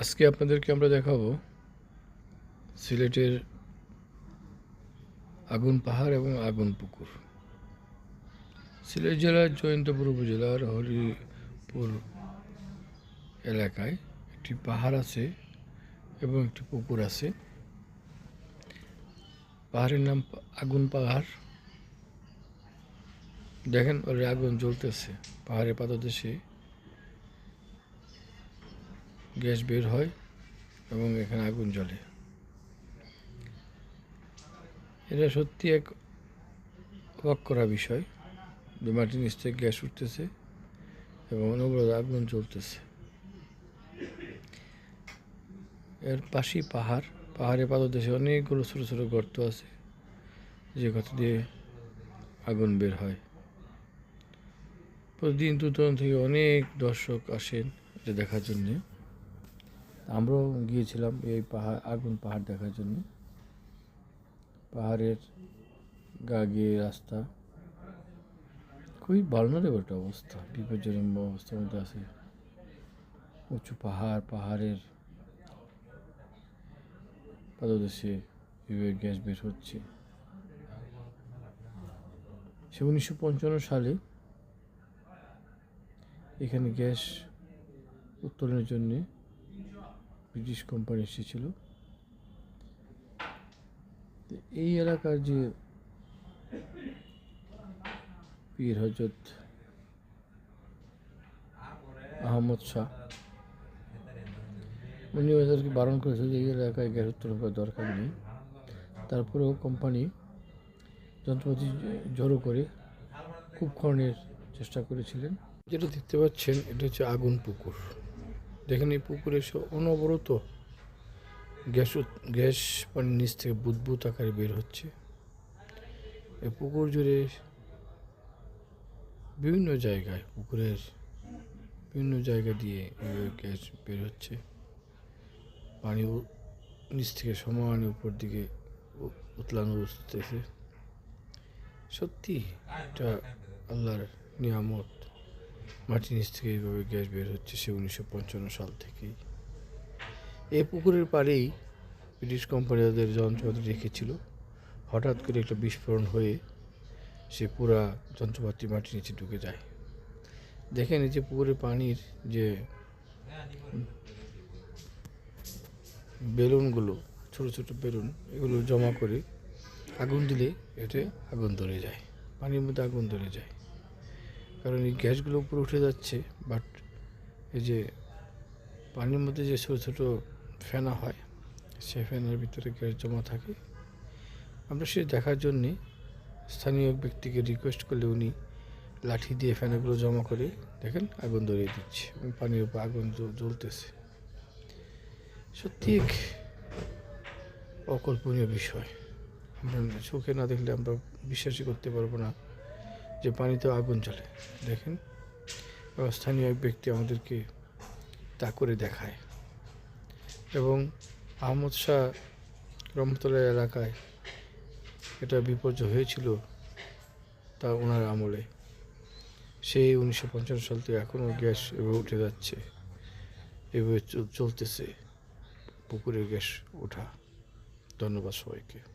আজকে আপনাদেরকে আমরা দেখাবো সিলেটের আগুন পাহাড় এবং আগুন পুকুর। সিলেট জেলার জয়ন্তপুর উপজেলার হরিপুর এলাকায় একটি পাহাড় আছে এবং একটি পুকুর আছে। পাহাড়ের নাম আগুন পাহাড়। দেখেন ওর আগুন জ্বলতেছে, পাহাড়ের পাদদেশে। গ্যাস বের হয় এবং এখানে আগুন জ্বলে। এটা সত্যি এক অবাক করা বিষয় যে মাটির নিচ থেকে গ্যাস উঠতেছে এবং অনবরত আগুন চলতেছে এর পাশেই পাহাড়। পাহাড়ের পাদদেশে অনেকগুলো ছোটো ছোটো গর্ত আছে, যে গর্ত দিয়ে আগুন বের হয়। প্রতিদিন দূরান্ত থেকে অনেক দর্শক আসেন এটা দেখার জন্যে। আমরাও গিয়েছিলাম এই পাহাড়, আগুন পাহাড় দেখার জন্য। পাহাড়ের গা গিয়ে রাস্তা। খুবই ভালনারেব একটা অবস্থা, বিপজ্জনক অবস্থার মধ্যে আছে। উঁচু পাহাড়, পাহাড়ের পাদদেশে গ্যাস বের হচ্ছে। সে উনিশশো পঞ্চান্ন সালে এখানে গ্যাস উত্তোলনের জন্যে ব্রিটিশ কোম্পানি এসেছিল। এই এলাকার যে পীর হজরত আহমদ শাহ, উনি ওদেরকে বারণ করেছিল যে এই এলাকায় গ্যাস উত্তোলন করার দরকার নেই। তারপরেও কোম্পানি যন্ত্রপাতি জড়ো করে খুব খননের চেষ্টা করেছিলেন। যেটা দেখতে পাচ্ছেন, এটা হচ্ছে আগুন পুকুর। দেখেন এই পুকুরে সে অনবরত গ্যাস গ্যাস পানির নিচ থেকে বুদবুদ আকারে বের হচ্ছে। এই পুকুর জুড়ে বিভিন্ন জায়গায়, পুকুরের বিভিন্ন জায়গা দিয়ে গ্যাস বের হচ্ছে। পানি নিচ থেকে সমান উপর দিকে উতলানো উঠতেছে সত্যি এটা আল্লাহর নিয়ামত। মাটির নিচ থেকে এইভাবে গ্যাস বের হচ্ছে, সে উনিশশো পঞ্চান্ন সাল থেকেই। এই পুকুরের পাড়েই ব্রিটিশ কোম্পানি তাদের যন্ত্রপাতি রেখেছিল। হঠাৎ করে একটা বিস্ফোরণ হয়ে সে পুরা যন্ত্রপাতি মাটির নিচে ঢুকে যায়। দেখেন এই যে পুকুরের পানির যে বেলুনগুলো, ছোট ছোট বেলুন, এগুলো জমা করে আগুন দিলে এতে আগুন ধরে যায়। পানির মধ্যে আগুন ধরে যায়। কারণ এই গ্যাসগুলো উপরে উঠে যাচ্ছে বাট এই যে পানির মধ্যে যে ছোটো ছোটো ফেনা হয়, সে ফেনার ভিতরে গ্যাস জমা থাকে। আমরা সে দেখার জন্যে স্থানীয় ব্যক্তিকে রিকোয়েস্ট করলে উনি লাঠি দিয়ে ফ্যানগুলো জমা করে, দেখেন, আগুন ধরিয়ে দিচ্ছে এবং পানির উপর আগুন জ্ব- জ্বলতেছে। সত্যি এক অকল্পনীয় বিষয়। আমরা চোখে না দেখলে আমরা বিশ্বাসই করতে পারব না। যে পানিতে আগুন জ্বলে। দেখেন, স্থানীয় এক ব্যক্তি আমাদেরকে তা করে দেখায়। এবং আহমদ শাহ রহমতুল্লাহ এলাকায় এটা বিপর্যয় হয়েছিল তা ওনার আমলে। সেই উনিশশো পঞ্চান্ন সাল থেকে এখনও গ্যাস এভাবে উঠে যাচ্ছে, এভাবে চল- চলতেছে। পুকুরের গ্যাস ওঠা। ধন্যবাদ সবাইকে।